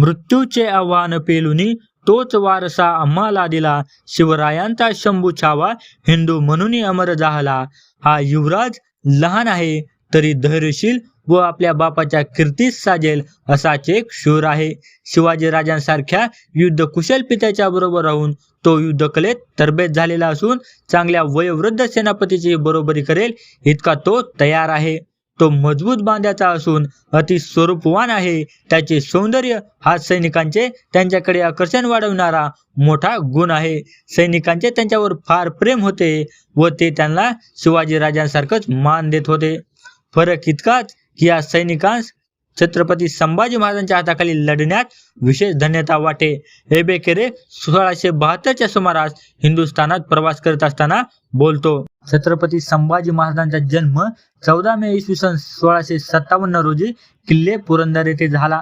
मृत्यूचे आव्हान पेलुनी तोच वारसा आम्हाला दिला. शिवरायांचा शंभू छावा हिंदू म्हणून अमर झाला. हा युवराज लहान आहे तरी धैर्यशील व आपल्या बापाच्या कीर्तीस साजेल असाच एक शूर आहे. शिवाजी राजांसारख्या युद्ध कुशल पित्याच्या बरोबर राहून तो युद्धकलेत तरबेज झालेला असून चांगल्या वयोवृद्ध सेनापतीची बरोबरी करेल इतका तो तयार आहे. तो मजबूत बांध्याचा असून अति स्वरूपवान आहे. त्याचे सौंदर्य हा सैनिकांचे त्यांच्याकडे आकर्षण वाढवणारा मोठा गुण आहे. सैनिकांचे त्यांच्यावर फार प्रेम होते व ते त्यांना शिवाजी राजांसारखंच मान देत होते. फरक इतकाच की या सैनिकांस छत्रपती संभाजी महाराजांच्या हाताखाली लढण्यात विशेष धन्यता वाटे. हे बेकेरे सोळाशे बहात्तरच्या सुमारास हिंदुस्थानात प्रवास करत असताना बोलतो. छत्रपती संभाजी महाराजांचा जन्म चौदा मे इसवी सन सोळाशे सत्तावन्न रोजी किल्ले पुरंदर येथे झाला.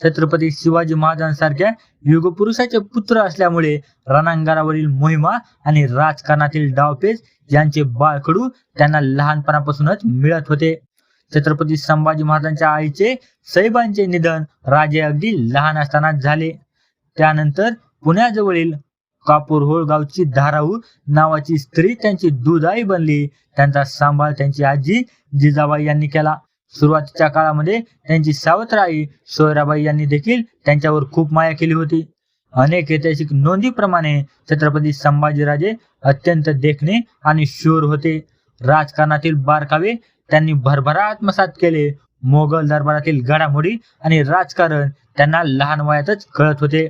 छत्रपती शिवाजी महाराजांसारख्या युगपुरुषाचे पुत्र असल्यामुळे रणांगणावरील मोहिमा आणि राजकारणातील डावपेच यांचे बाळकडू त्यांना लहानपणापासूनच मिळत होते. छत्रपती संभाजी महाराजांच्या आईचे सैबांचे निधन राजे अगदी लहान असतानाच झाले. त्यानंतर पुण्याजवळील कापूरहोळ गावची धाराऊ नावाची स्त्री त्यांची दुधाई बनली. त्यांचा सांभाळ त्यांची आजी जिजाबाई यांनी केला. सुरुवातीच्या काळामध्ये त्यांची सावत्र आई सोयराबाई यांनी देखील त्यांच्यावर खूप माया केली होती. अनेक ऐतिहासिक नोंदीप्रमाणे छत्रपती संभाजीराजे अत्यंत देखणे आणि शूर होते. राजकारणातील बारकावे त्यांनी भरभरा आत्मसात केले. मोगल दरबारातील घडामोडी आणि राजकारण त्यांना लहान वयातच कळत होते.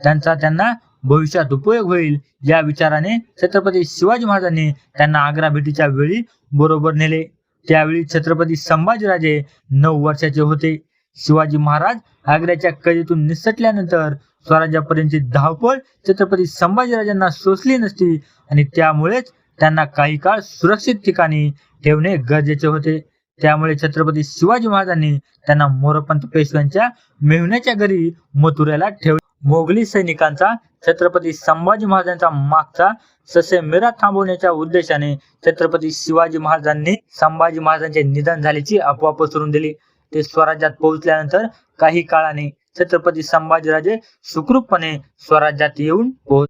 त्यांचा त्यांना भविष्यात उपयोग होईल या विचाराने छत्रपती शिवाजी महाराजांनी त्यांना आग्रा भेटीच्या वेळी बरोबर नेले. त्यावेळी छत्रपती संभाजीराजे नऊ वर्षाचे होते. शिवाजी महाराज आग्र्याच्या कैदेतून निसटल्यानंतर स्वराज्यापर्यंतची धावपळ छत्रपती संभाजीराजांना सोसली नसती आणि त्यामुळेच त्यांना काही काळ सुरक्षित ठिकाणी ठेवणे गरजेचे होते. त्यामुळे छत्रपती शिवाजी महाराजांनी त्यांना मोरपंत पेशव्यांच्या मेहण्याच्या घरी मथुऱ्याला ठेवले. मोगली सैनिकांचा छत्रपती संभाजी महाराजांचा मागचा ससे मेरा थांबवण्याच्या उद्देशाने छत्रपती शिवाजी महाराजांनी संभाजी महाराजांचे निधन झाल्याची अफवा पसरून दिली. ते स्वराज्यात पोहोचल्यानंतर काही काळाने छत्रपती संभाजीराजे सुखरूपपणे स्वराज्यात येऊन पोहोच